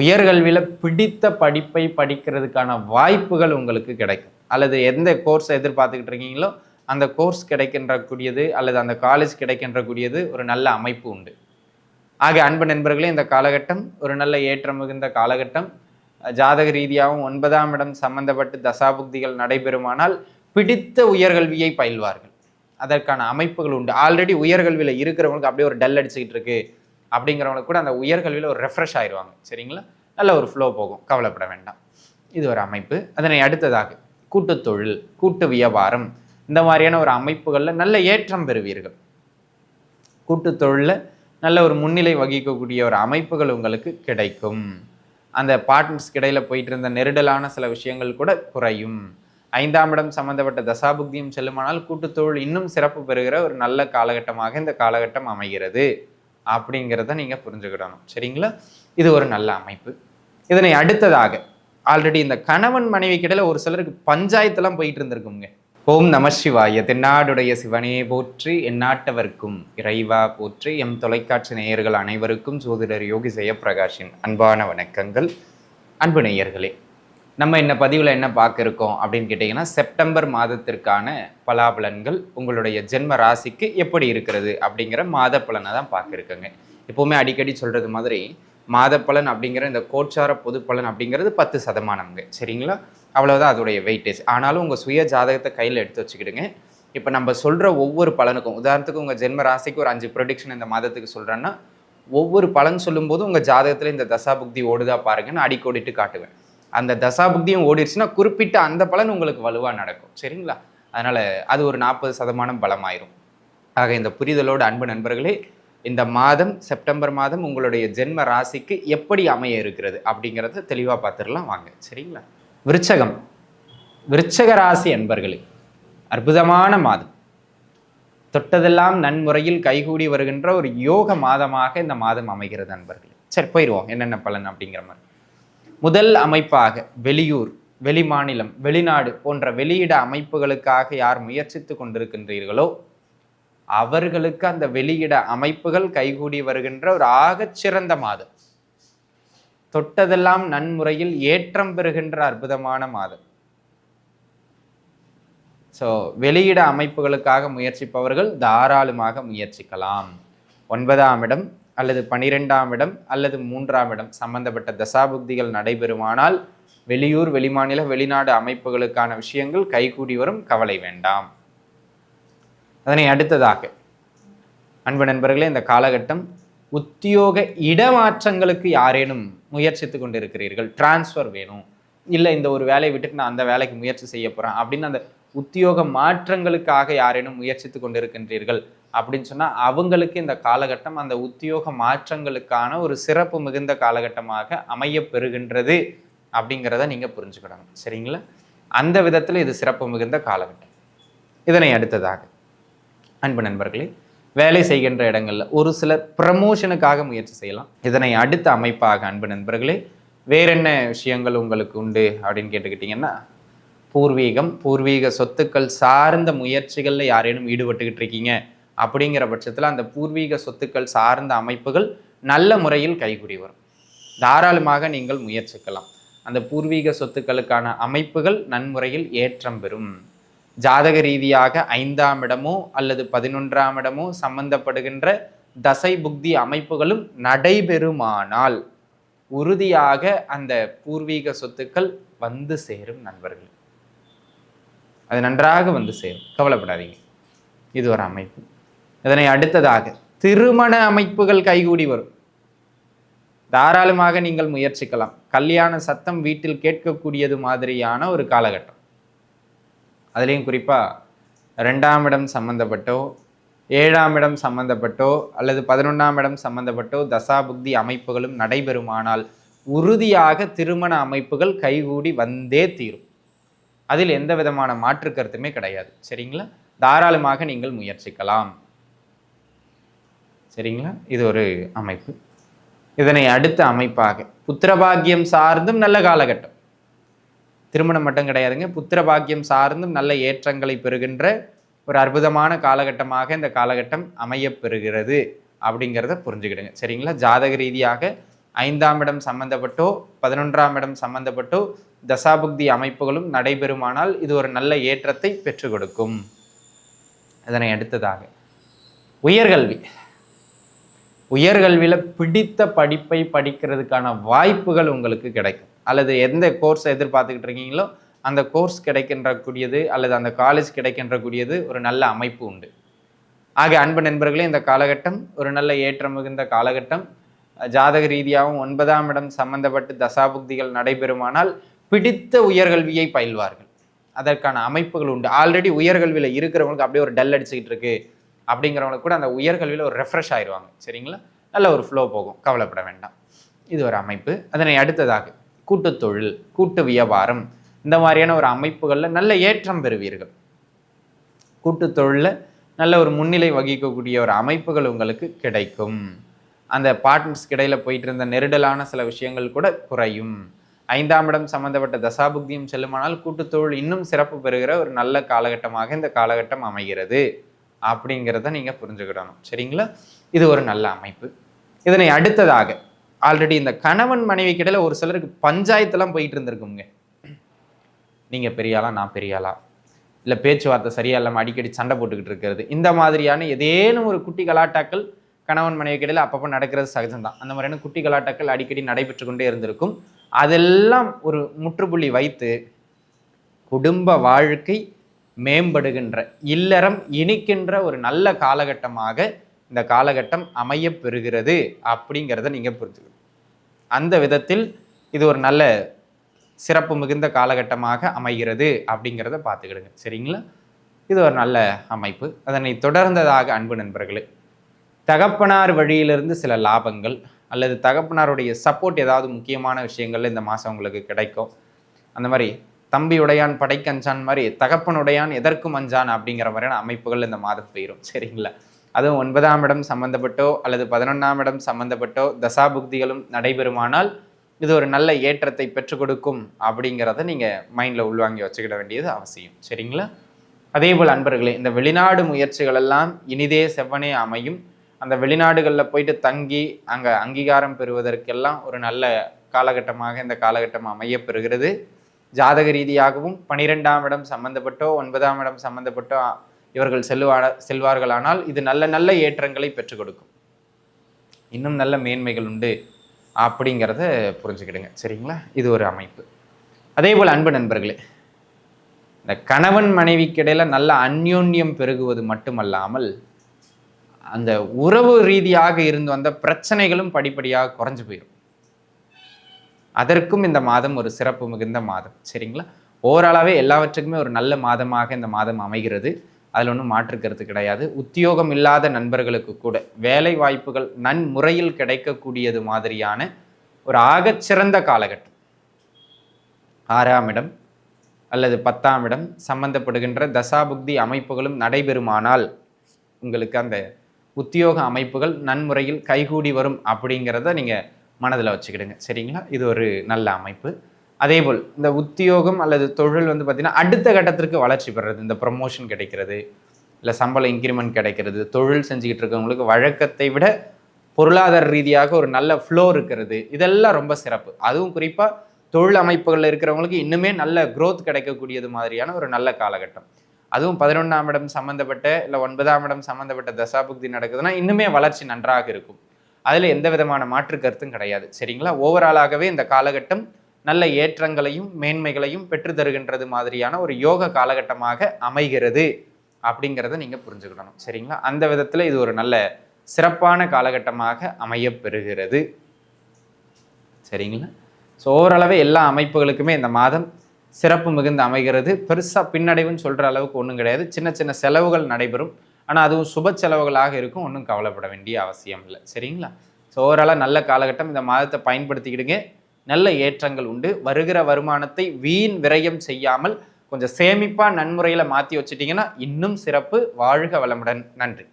உயர்கல்வியில் பிடித்த படிப்பை படிக்கிறதுக்கான வாய்ப்புகள் உங்களுக்கு கிடைக்கும். அல்லது எந்த கோர்ஸ் எதிர்பார்த்துக்கிட்டு இருக்கீங்களோ அந்த கோர்ஸ் கிடைக்கின்ற கூடியது அல்லது அந்த காலேஜ் கிடைக்கின்ற கூடியது ஒரு நல்ல அமைப்பு உண்டு. ஆக அன்பு நண்பர்களே இந்த காலகட்டம் ஒரு நல்ல ஏற்றம் மிகுந்த காலகட்டம். ஜாதக ரீதியாகவும் ஒன்பதாம் இடம் சம்பந்தப்பட்டு தசாபுக்திகள் நடைபெறுமானால் பிடித்த உயர்கல்வியை பயில்வார்கள். அதற்கான அமைப்புகள் உண்டு. ஆல்ரெடி உயர்கல்வியில் இருக்கிறவங்களுக்கு அப்படியே ஒரு டல் அடிச்சுக்கிட்டு இருக்கு. அப்படிங்கிறவங்களுக்கு கூட அந்த உயர்கல்வியில் ஒரு ரெஃப்ரெஷ் ஆயிடுவாங்க சரிங்களா? நல்ல ஒரு ஃப்ளோ போகும். கவலைப்பட வேண்டாம். இது ஒரு அமைப்பு. அதனை அடுத்ததாக கூட்டுத் தொழில் கூட்டு வியாபாரம் இந்த மாதிரியான ஒரு அமைப்புகளில் நல்ல ஏற்றம் பெறுவீர்கள். கூட்டுத் தொழிலில் நல்ல ஒரு முன்னிலை வகிக்கக்கூடிய ஒரு அமைப்புகள் உங்களுக்கு கிடைக்கும். அந்த பார்ட்னர்ஸ் இடையில் போயிட்டு இருந்த நெருடலான சில விஷயங்கள் கூட குறையும். ஐந்தாம் இடம் சம்பந்தப்பட்ட தசாபுக்தியும் செல்லுமானால் கூட்டுத்தொழில் இன்னும் சிறப்பு பெறுகிற ஒரு நல்ல காலகட்டமாக இந்த காலகட்டம் அமைகிறது. அப்படிங்கிறத நீங்கள் புரிஞ்சுக்கிடணும். சரிங்களா? இது ஒரு நல்ல அமைப்பு. இதனை அடுத்ததாக ஆல்ரெடி இந்த கணவன் மனைவி ஒரு சிலருக்கு பஞ்சாயத்தெல்லாம் போயிட்டு இருந்திருக்குங்க. ஓம் நம சிவாய தென்னாடுடைய சிவனே போற்றி எந்நாட்டவர்க்கும் இறைவா போற்றி எம் தொலைக்காட்சி நேயர்கள் அனைவருக்கும் ஜோதிடர் யோகி ஜெயப்பிரகாஷின் அன்பான வணக்கங்கள். அன்பு நேயர்களே நம்ம இந்த பதிவில் என்ன பார்க்க இருக்கோம் அப்படின்னு கேட்டிங்கன்னா செப்டம்பர் மாதத்திற்கான பலாபலன்கள் உங்களுடைய ஜென்ம ராசிக்கு எப்படி இருக்கிறது அப்படிங்கிற மாத பலனை தான் பார்க்கிருக்கோங்க எப்போவுமே அடிக்கடி சொல்கிறது மாதிரி மாத பலன் அப்படிங்கிற இந்த கோச்சார பொது பலன் அப்படிங்கிறது பத்து சதமானம்ங்க. சரிங்களா? அவ்வளோதான் அதோடைய வெயிட்டேஜ் ஆனாலும் உங்கள் சுய ஜாதகத்தை கையில் எடுத்து வச்சுக்கிடுங்க. இப்போ நம்ம சொல்கிற ஒவ்வொரு பலனுக்கும் உதாரணத்துக்கு உங்கள் ஜென்ம ராசிக்கு ஒரு அஞ்சு ப்ரொடிக்ஷன் இந்த மாதத்துக்கு சொல்கிறேன்னா ஒவ்வொரு பலன் சொல்லும்போது உங்கள் ஜாதகத்தில் இந்த தசா புக்தி ஓடுதா பாருங்கன்னு அடிக்கோடிட்டு காட்டுவேன். அந்த தசாபுக்தியும் ஓடிடுச்சுன்னா குறிப்பிட்ட அந்த பலன் உங்களுக்கு வலுவாக நடக்கும். சரிங்களா? அதனால் அது ஒரு நாற்பது சதமானம் பலமாயிரும். ஆக இந்த புரிதலோடு அன்பு நண்பர்களே இந்த மாதம் செப்டம்பர் மாதம் உங்களுடைய ஜென்ம ராசிக்கு எப்படி அமைய இருக்கிறது அப்படிங்கிறத தெளிவாக பார்த்துடலாம் வாங்க. சரிங்களா? விருச்சகம். விருச்சக ராசி அன்பர்களே அற்புதமான மாதம். தொட்டதெல்லாம் நன்முறையில் கைகூடி வருகின்ற ஒரு யோக மாதமாக இந்த மாதம் அமைகிறது நண்பர்களே சரி போயிடுவோம் என்னென்ன பலன் அப்படிங்கிற மாதிரி. முதல் அமைப்பாக வெளியூர் வெளிமாநிலம் வெளிநாடு போன்ற வெளியிட அமைப்புகளுக்காக யார் முயற்சித்து கொண்டிருக்கின்றீர்களோ அவர்களுக்கு அந்த வெளியிட அமைப்புகள் கைகூடி வருகின்ற ஒரு ஆகச்சிறந்த மாதம். தொட்டதெல்லாம் நன்முறையில் ஏற்றம் பெறுகின்ற அற்புதமான மாதம். ஸோ வெளியிட அமைப்புகளுக்காக முயற்சிப்பவர்கள் தாராளமாக முயற்சிக்கலாம். ஒன்பதாம் இடம் அல்லது பனிரெண்டாம் இடம் அல்லது மூன்றாம் இடம். சம்பந்தப்பட்ட தசாபுக்திகள் நடைபெறுமானால் வெளியூர் வெளிமாநில வெளிநாடு அமைப்புகளுக்கான விஷயங்கள் கைகூடி வரும். கவலை வேண்டாம். அதனை அடுத்ததாக அன்பு நண்பர்களே இந்த காலகட்டம் உத்தியோக இடமாற்றங்களுக்கு யாரேனும் முயற்சித்து கொண்டிருக்கிறீர்கள்? டிரான்ஸ்ஃபர் வேணும். இல்லை இந்த ஒரு வேலையை விட்டுட்டு நான் அந்த வேலைக்கு முயற்சி செய்ய போகிறேன் அப்படின்னு அந்த உத்தியோக மாற்றங்களுக்காக யாரேனும் முயற்சித்து கொண்டிருக்கின்றீர்கள்? அப்படின்னு சொன்னால் அவங்களுக்கு இந்த காலகட்டம் அந்த உத்தியோக மாற்றங்களுக்கான ஒரு சிறப்பு மிகுந்த காலகட்டமாக அமைய பெறுகின்றது அப்படிங்கிறத நீங்கள் புரிஞ்சுக்கிடணும். சரிங்களா? அந்த விதத்தில் இது சிறப்பு மிகுந்த காலகட்டம். இதனை அடுத்ததாக அன்பு நண்பர்களே வேலை செய்கின்ற இடங்களில் ஒரு சிலர் ப்ரமோஷனுக்காக முயற்சி செய்யலாம். இதனை அடுத்த அமைப்பாக அன்பு நண்பர்களே வேற என்ன விஷயங்கள் உங்களுக்கு உண்டு அப்படின்னு கேட்டுக்கிட்டிங்கன்னா பூர்வீகம் பூர்வீக சொத்துக்கள் சார்ந்த முயற்சிகளில் யாரேனும் ஈடுபட்டுக்கிட்டு இருக்கீங்க அப்படிங்கிற பட்சத்தில் அந்த பூர்வீக சொத்துக்கள் சார்ந்த அமைப்புகள் நல்ல முறையில் கைகூடி வரும். தாராளமாக நீங்கள் முயற்சிக்கலாம். அந்த பூர்வீக சொத்துக்களுக்கான அமைப்புகள் நன்முறையில் ஏற்றம் பெறும். ஜாதக ரீதியாக ஐந்தாம் இடமோ அல்லது பதினொன்றாம் இடமோ சம்பந்தப்படுகின்ற தசை புக்தி அமைப்புகளும் நடைபெறுமானால் உறுதியாக அந்த பூர்வீக சொத்துக்கள் வந்து சேரும் நண்பர்கள். அது நன்றாக வந்து சேரும். கவலைப்படாதீங்க. இது ஒரு அமைப்பு. இதனை அடுத்ததாக திருமண அமைப்புகள் கைகூடி வரும். தாராளமாக நீங்கள் முயற்சிக்கலாம். கல்யாண சத்தம் வீட்டில் கேட்கக்கூடியது மாதிரியான ஒரு காலகட்டம். அதுலேயும் குறிப்பாக ரெண்டாம் இடம் சம்பந்தப்பட்டோ ஏழாம் இடம் சம்பந்தப்பட்டோ அல்லது பதினொன்றாம் இடம் சம்பந்தப்பட்டோ தசாபுக்தி அமைப்புகளும் நடைபெறுமானால் உறுதியாக திருமண அமைப்புகள் கைகூடி வந்தே தீரும். அதில் எந்த விதமான மாற்று கருத்துமே கிடையாது. சரிங்களா? தாராளமாக நீங்கள் முயற்சிக்கலாம். சரிங்களா? இது ஒரு அமைப்பு. இதனை அடுத்த அமைப்பாக புத்திரபாகியம் சார்ந்தும் நல்ல காலகட்டம். திருமணம் மட்டும் கிடையாதுங்க புத்திரபாகியம் சார்ந்தும் நல்ல ஏற்றங்களை பெறுகின்ற ஒரு அற்புதமான காலகட்டமாக இந்த காலகட்டம் அமையப்பெறுகிறது அப்படிங்கிறத புரிஞ்சுக்கிடுங்க. சரிங்களா? ஜாதக ரீதியாக ஐந்தாம் இடம் சம்பந்தப்பட்டோ பதினொன்றாம் இடம் சம்பந்தப்பட்டோ தசாபுக்தி அமைப்புகளும் நடைபெறுமானால் இது ஒரு நல்ல ஏற்றத்தை பெற்றுக் கொடுக்கும். இதனை அடுத்ததாக உயர்கல்வி. உயர்கல்வியில் பிடித்த படிப்பை படிக்கிறதுக்கான வாய்ப்புகள் உங்களுக்கு கிடைக்கும். அல்லது எந்த கோர்ஸை எதிர்பார்த்துக்கிட்டு இருக்கீங்களோ அந்த கோர்ஸ் கிடைக்கின்ற கூடியது அல்லது அந்த காலேஜ் கிடைக்கின்ற கூடியது ஒரு நல்ல அமைப்பு உண்டு. ஆக அன்பு நண்பர்களே இந்த காலகட்டம் ஒரு நல்ல ஏற்றம் மிகுந்த காலகட்டம். ஜாதக ரீதியாகவும் ஒன்பதாம் இடம் சம்பந்தப்பட்டு தசாபுக்திகள் நடைபெறுமானால் பிடித்த உயர்கல்வியை பயில்வார்கள். அதற்கான அமைப்புகள் உண்டு. ஆல்ரெடி உயர்கல்வியில் இருக்கிறவங்களுக்கு அப்படியே ஒரு டல் அடிச்சுக்கிட்டு இருக்கு. அப்படிங்கிறவங்களுக்கு கூட அந்த உயர்கல்வியில் ஒரு ரெஃப்ரெஷ் ஆயிடுவாங்க சரிங்களா? நல்ல ஒரு ஃப்ளோ போகும். கவலைப்பட வேண்டாம். இது ஒரு அமைப்பு. அதனை அடுத்ததாக கூட்டு தொழில் கூட்டு வியாபாரம் இந்த மாதிரியான ஒரு அமைப்புகளில் நல்ல ஏற்றம் பெறுவீர்கள். கூட்டு தொழிலில் நல்ல ஒரு முன்னிலை வகிக்கக்கூடிய ஒரு அமைப்புகள் உங்களுக்கு கிடைக்கும். அந்த பார்ட்னர்ஸ்க்கு இடையில் போயிட்டு இருந்த நெருடலான சில விஷயங்கள் கூட குறையும். ஐந்தாம் இடம் சம்பந்தப்பட்ட தசாபுக்தியும் செல்லுமானால் கூட்டுத்தொழில் இன்னும் சிறப்பு பெறுகிற ஒரு நல்ல காலகட்டமாக இந்த காலகட்டம் அமைகிறது. அப்படிங்கிறத நீங்கள் புரிஞ்சுக்கிடணும். சரிங்களா? இது ஒரு நல்ல அமைப்பு. இதனை அடுத்ததாக ஆல்ரெடி இந்த கணவன் மனைவி கிடையில ஒரு சிலருக்கு பஞ்சாயத்துலாம் போயிட்டு இருந்திருக்குங்க நீங்கள் பெரியாளா நான் பெரியாளா இல்லை பேச்சுவார்த்தை சரியா இல்லாமல் அடிக்கடி சண்டை போட்டுக்கிட்டு இருக்கிறது. இந்த மாதிரியான ஏதேனும் ஒரு குட்டி கலாட்டாக்கள் கணவன் மனைவி கிடையில அப்பப்போ நடக்கிறது சகஜம்தான். அந்த மாதிரியான குட்டி கலாட்டாக்கள் அடிக்கடி நடைபெற்று கொண்டே இருந்திருக்கும். அதெல்லாம் ஒரு முற்றுப்புள்ளி வைத்து குடும்ப வாழ்க்கை மேம்படுகின்ற இல்லறம் இனிக்கின்ற ஒரு நல்ல காலகட்டமாக இந்த காலகட்டம் அமைய பெறுகிறது அப்படிங்கிறத நீங்கள் புரிஞ்சுக்கணும். அந்த விதத்தில் இது ஒரு நல்ல சிறப்பு மிகுந்த காலகட்டமாக அமைகிறது அப்படிங்கிறத பார்த்துக்கிடுங்க. சரிங்களா? இது ஒரு நல்ல அமைப்பு. அதனை தொடர்ந்ததாக அன்பு நண்பர்களே தகப்பனார் வழியிலிருந்து சில லாபங்கள் அல்லது தகப்பனாருடைய சப்போர்ட் ஏதாவது முக்கியமான விஷயங்கள்ல இந்த மாதம் உங்களுக்கு கிடைக்கும். அந்த மாதிரி தம்பியுடையான் படைக்கஞ்சான் மாதிரி தகப்பனுடையான் எதற்கும் அஞ்சான் அப்படிங்கிற மாதிரியான அமைப்புகள் இந்த மாதம் போயிடும் சரிங்களா? அதுவும் ஒன்பதாம் இடம் சம்பந்தப்பட்டோ அல்லது பதினொன்றாம் இடம் சம்பந்தப்பட்டோ தசாபுக்திகளும் நடைபெறுமானால் இது ஒரு நல்ல ஏற்றத்தை பெற்றுக் கொடுக்கும் அப்படிங்கிறத நீங்கள் மைண்டில் உள்வாங்கி வச்சுக்கிட வேண்டியது அவசியம். சரிங்களா? அதே போல் அன்பர்களே இந்த வெளிநாடு முயற்சிகள் எல்லாம் இனிதே செவ்வனே அமையும். அந்த வெளிநாடுகளில் போயிட்டு தங்கி அங்கே அங்கீகாரம் பெறுவதற்கெல்லாம் ஒரு நல்ல காலகட்டமாக இந்த காலகட்டம் அமைய பெறுகிறது. ஜாதக ரீதியாகவும் பனிரெண்டாம் இடம் சம்பந்தப்பட்டோ ஒன்பதாம் இடம் சம்பந்தப்பட்டோ இவர்கள் செல்வாட செல்வார்களானால் இது நல்ல நல்ல ஏற்றங்களை பெற்றுக் கொடுக்கும். இன்னும் நல்ல மேன்மைகள் உண்டு அப்படிங்கிறத புரிஞ்சுக்கிடுங்க. சரிங்களா? இது ஒரு அமைப்பு. அதே போல் அன்பு நண்பர்களே இந்த கணவன் மனைவிக்கிடையில் நல்ல அந்யோன்யம் பெருகுவது மட்டுமல்லாமல் அந்த உறவு ரீதியாக இருந்து வந்த பிரச்சனைகளும் படிப்படியாக குறைஞ்சு போயிடும் அதற்கும் இந்த மாதம் ஒரு சிறப்பு மிகுந்த மாதம் சரிங்களா? ஓவராலாகவே எல்லாவற்றுக்குமே ஒரு நல்ல மாதமாக இந்த மாதம் அமைகிறது. அதில் ஒன்றும் மாற்றுக்கிறது கிடையாது. உத்தியோகம் இல்லாத நண்பர்களுக்கு கூட வேலை வாய்ப்புகள் நன்முறையில் கிடைக்கக்கூடியது மாதிரியான ஒரு ஆகச்சிறந்த காலகட்டம். ஆறாம் இடம் அல்லது பத்தாம் இடம் சம்பந்தப்படுகின்ற தசாபுக்தி அமைப்புகளும் நடைபெறுமானால் உங்களுக்கு அந்த உத்தியோக அமைப்புகள் நன்முறையில் கைகூடி வரும் அப்படிங்கிறத நீங்கள் மனதில் வச்சுக்கிடுங்க. சரிங்களா? இது ஒரு நல்ல அமைப்பு. அதே போல் இந்த உத்தியோகம் அல்லது தொழில் வந்து பார்த்திங்கன்னா அடுத்த கட்டத்திற்கு வளர்ச்சி பெறுறது. இந்த ப்ரொமோஷன் கிடைக்கிறது இல்லை சம்பள இன்க்ரிமெண்ட் கிடைக்கிறது தொழில் செஞ்சுக்கிட்டு இருக்கவங்களுக்கு வழக்கத்தை விட பொருளாதார ரீதியாக ஒரு நல்ல ஃப்ளோ இருக்கிறது. இதெல்லாம் ரொம்ப சிறப்பு. அதுவும் குறிப்பாக தொழில் அமைப்புகளில் இருக்கிறவங்களுக்கு இன்னுமே நல்ல க்ரோத் கிடைக்கக்கூடியது மாதிரியான ஒரு நல்ல காலகட்டம். அதுவும் பதினொன்றாம் இடம் சம்மந்தப்பட்ட இல்லை ஒன்பதாம் இடம் சம்மந்தப்பட்ட தசாபுக்தி நடக்குதுன்னா இன்னுமே வளர்ச்சி நன்றாக இருக்கும். அதில் எந்த விதமான மாற்று கருத்தும் கிடையாது. சரிங்களா? ஓவராலாகவே இந்த காலகட்டம் நல்ல ஏற்றங்களையும் மேன்மைகளையும் பெற்று தருகின்றது மாதிரியான ஒரு யோக காலகட்டமாக அமைகிறது அப்படிங்கிறத நீங்கள் புரிஞ்சுக்கணும் சரிங்களா? அந்த விதத்தில் இது ஒரு நல்ல சிறப்பான காலகட்டமாக அமையப்பெறுகிறது. சரிங்களா? ஸோ ஓரளவு எல்லா அமைப்புகளுக்குமே இந்த மாதம் சிறப்பு மிகுந்து அமைகிறது. பெருசாக பின்னடைவுன்னு சொல்கிற அளவுக்கு ஒன்றும் கிடையாது. சின்ன சின்ன செலவுகள் நடைபெறும். ஆனால் அதுவும் சுப செலவுகளாக இருக்கும். ஒன்றும் கவலைப்பட வேண்டிய அவசியம் இல்லை. சரிங்களா? ஸோ ஓவராலாக நல்ல காலகட்டம். இந்த மாதத்தை பயன்படுத்திக்கிடுங்க. நல்ல ஏற்றங்கள் உண்டு. வருகிற வருமானத்தை வீண் விரயம் செய்யாமல் கொஞ்சம் சேமிப்பாக நன்முறையில் மாற்றி வச்சிட்டிங்கன்னா இன்னும் சிறப்பு. வாழ்க வளமுடன். நன்றி.